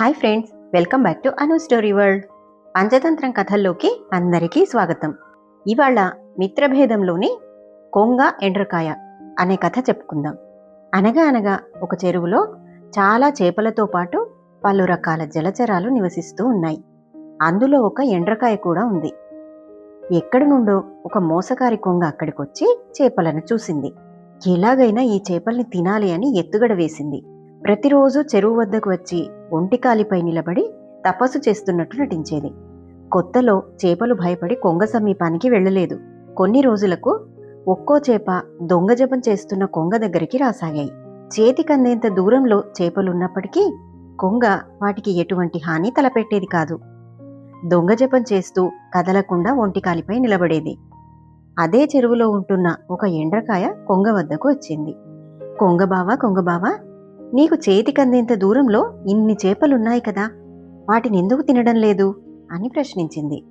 Hi friends welcome back to Anu story world. Panchatantra కథల్లోకి అందరికీ స్వాగతం. ఇవాళ మిత్రభేదంలోని కొంగ ఎండ్రకాయ అనే కథ చెప్పుకుందాం. అనగా అనగా ఒక చెరువులో చాలా చేపలతో పాటు పలు రకాల జలచరాలు నివసిస్తూ ఉన్నాయి. అందులో ఒక ఎండ్రకాయ కూడా ఉంది. ఎక్కడి నుండో ఒక మోసకారి కొంగ అక్కడికొచ్చి చేపలను చూసింది. ఎలాగైనా ఈ చేపల్ని తినాలి అని ఎత్తుగడ వేసింది. ప్రతిరోజు చెరువు వద్దకు వచ్చి ఒంటికాలిపై నిలబడి తపస్సు చేస్తున్నట్టు నటించేది. కొత్తలో చేపలు భయపడి కొంగ సమీపానికి వెళ్ళలేదు. కొన్ని రోజులకు ఒక్కో చేప దొంగ జపం చేస్తున్న కొంగ దగ్గరికి రాసాగాయి. చేతికందేంత దూరంలో చేపలున్నప్పటికీ కొంగ వాటికి ఎటువంటి హాని తలపెట్టేది కాదు. దొంగ జపం చేస్తూ కదలకుండా ఒంటికాలిపై నిలబడేది. అదే చెరువులో ఉంటున్న ఒక ఎండ్రకాయ కొంగ వద్దకు వచ్చింది. కొంగబావా కొంగబావా నీకు చేతికందేంత దూరంలో ఇన్ని చేపలున్నాయి కదా వాటిని ఎందుకు తినడం లేదు? అని ప్రశ్నించింది.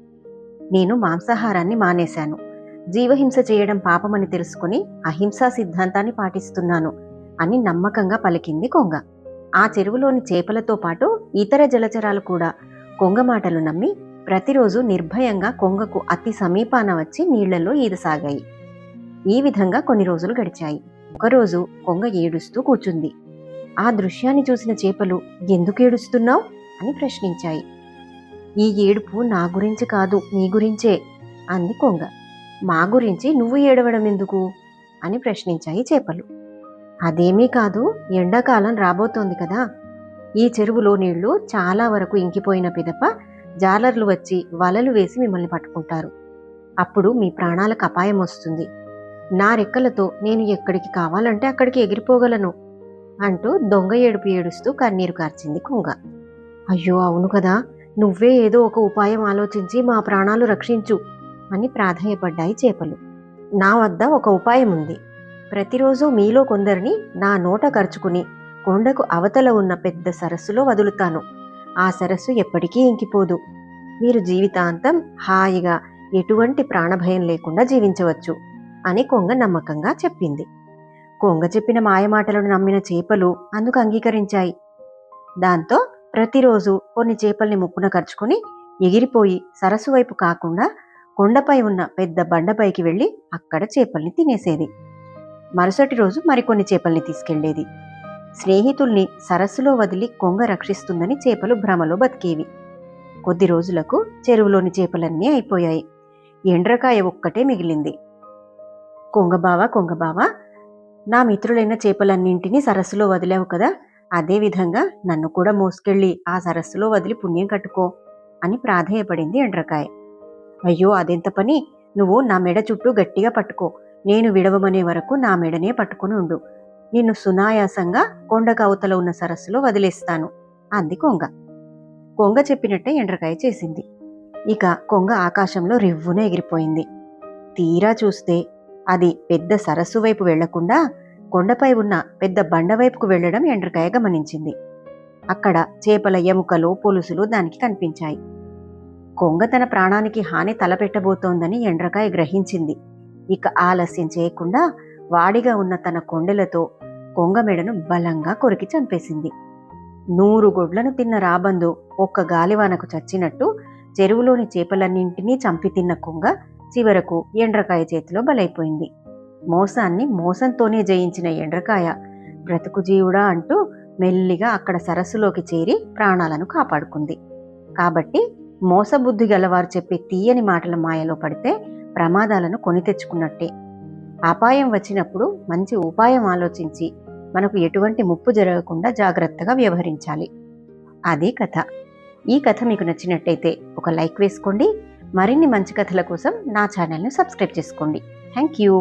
నేను మాంసాహారాన్ని మానేశాను. జీవహింస చేయడం పాపమని తెలుసుకుని అహింసా సిద్ధాంతాన్ని పాటిస్తున్నాను అని నమ్మకంగా పలికింది కొంగ. ఆ చెరువులోని చేపలతో పాటు ఇతర జలచరాలు కూడా కొంగ మాటలు నమ్మి ప్రతిరోజు నిర్భయంగా కొంగకు అతి సమీపాన వచ్చి నీళ్ళలో ఈదసాగాయి. ఈ విధంగా కొన్ని రోజులు గడిచాయి. ఒకరోజు కొంగ ఏడుస్తూ కూర్చుంది. ఆ దృశ్యాన్ని చూసిన చేపలు ఎందుకు ఏడుస్తున్నావు? అని ప్రశ్నించాయి. ఈ ఏడుపు నా గురించి కాదు నీ గురించే అంది కొంగ. మా గురించి నువ్వు ఏడవడం ఎందుకు? అని ప్రశ్నించాయి చేపలు. అదేమీ కాదు ఎండాకాలం రాబోతోంది కదా. ఈ చెరువులో నీళ్ళు చాలా వరకు ఇంకిపోయిన పిదప జాలర్లు వచ్చి వలలు వేసి మిమ్మల్ని పట్టుకుంటారు. అప్పుడు మీ ప్రాణాలకు అపాయం వస్తుంది. నా రెక్కలతో నేను ఎక్కడికి కావాలంటే అక్కడికి ఎగిరిపోగలను. అంటూ దొంగ ఏడుపు ఏడుస్తూ కన్నీరు కార్చింది కొంగ. అయ్యో అవును కదా. నువ్వే ఏదో ఒక ఉపాయం ఆలోచించి మా ప్రాణాలు రక్షించు అని ప్రాధాయపడ్డాయి చేపలు. నా వద్ద ఒక ఉపాయం ఉంది. ప్రతిరోజు మీలో కొందరిని నా నోట ఖర్చుకుని కొండకు అవతల ఉన్న పెద్ద సరస్సులో వదులుతాను. ఆ సరస్సు ఎప్పటికీ ఇంకిపోదు. మీరు జీవితాంతం హాయిగా ఎటువంటి ప్రాణభయం లేకుండా జీవించవచ్చు అని కొంగ నమ్మకంగా చెప్పింది. కొంగ చెప్పిన మాయమాటలను నమ్మిన చేపలు అందుకు అంగీకరించాయి. దాంతో ప్రతిరోజు కొన్ని చేపల్ని ముక్కున ఖర్చుకొని ఎగిరిపోయి సరస్సు వైపు కాకుండా కొండపై ఉన్న పెద్ద బండపైకి వెళ్ళి అక్కడ చేపల్ని తినేసేది. మరుసటి రోజు మరికొన్ని చేపల్ని తీసుకెళ్ళేది స్నేహితుల్ని సరస్సులో వదిలి కొంగ రక్షిస్తుందని చేపలు భ్రమలో బతికేవి. కొద్ది రోజులకు చెరువులోని చేపలన్నీ అయిపోయాయి. ఎండ్రకాయ ఒక్కటే మిగిలింది. కొంగబావ కొంగబావ నా మిత్రులైన చేపలన్నింటినీ సరస్సులో వదిలావు కదా? అదేవిధంగా నన్ను కూడా మోసుకెళ్ళి ఆ సరస్సులో వదిలి పుణ్యం కట్టుకో అని ప్రాధేయపడింది ఎండ్రకాయ. అయ్యో అదెంత పని? నువ్వు నా మెడ చుట్టూ గట్టిగా పట్టుకో. నేను విడవమనే వరకు నా మెడనే పట్టుకుని ఉండు. నిన్ను సునాయాసంగా కొండకు అవతల ఉన్న సరస్సులో వదిలేస్తాను. అంది కొంగ. కొంగ చెప్పినట్టే ఎండ్రకాయ చేసింది. ఇక కొంగ ఆకాశంలో రివ్వున ఎగిరిపోయింది. తీరా చూస్తే అది పెద్ద సరస్సు వైపు వెళ్ళకుండా కొండపై ఉన్న పెద్ద బండ వైపుకు వెళ్ళడం ఎండ్రకాయ గమనించింది. అక్కడ చేపల ఎముకలు పొలుసులు దానికి కనిపించాయి. కొంగ తన ప్రాణానికి హాని తలపెట్టబోతోందని ఎండ్రకాయ గ్రహించింది. ఇక ఆలస్యం చేయకుండా వాడిగా ఉన్న తన కొండెలతో కొంగ మెడను బలంగా కొరికి చంపేసింది. నూరు గొడ్లను తిన్న రాబందు ఒక్క గాలివానకు చచ్చినట్టు చెరువులోని చేపలన్నింటినీ చంపి తిన్న కొంగ చివరకు ఎండ్రకాయ చేతిలో బలైపోయింది. మోసాన్ని మోసంతోనే జయించిన ఎండ్రకాయ బ్రతుకు జీవుడా అంటూ మెల్లిగా అక్కడ సరస్సులోకి చేరి ప్రాణాలను కాపాడుకుంది. కాబట్టి మోసబుద్ధి గలవారు చెప్పే తీయని మాటల మాయలో పడితే ప్రమాదాలను కొని తెచ్చుకున్నట్టే. అపాయం వచ్చినప్పుడు మంచి ఉపాయం ఆలోచించి మనకు ఎటువంటి ముప్పు జరగకుండా జాగ్రత్తగా వ్యవహరించాలి. అది కథ. ఈ కథ మీకు నచ్చినట్టయితే ఒక లైక్ వేసుకోండి. మరిన్ని మంచి కథల కోసం నా ఛానల్ను సబ్స్క్రైబ్ చేసుకోండి. Thank you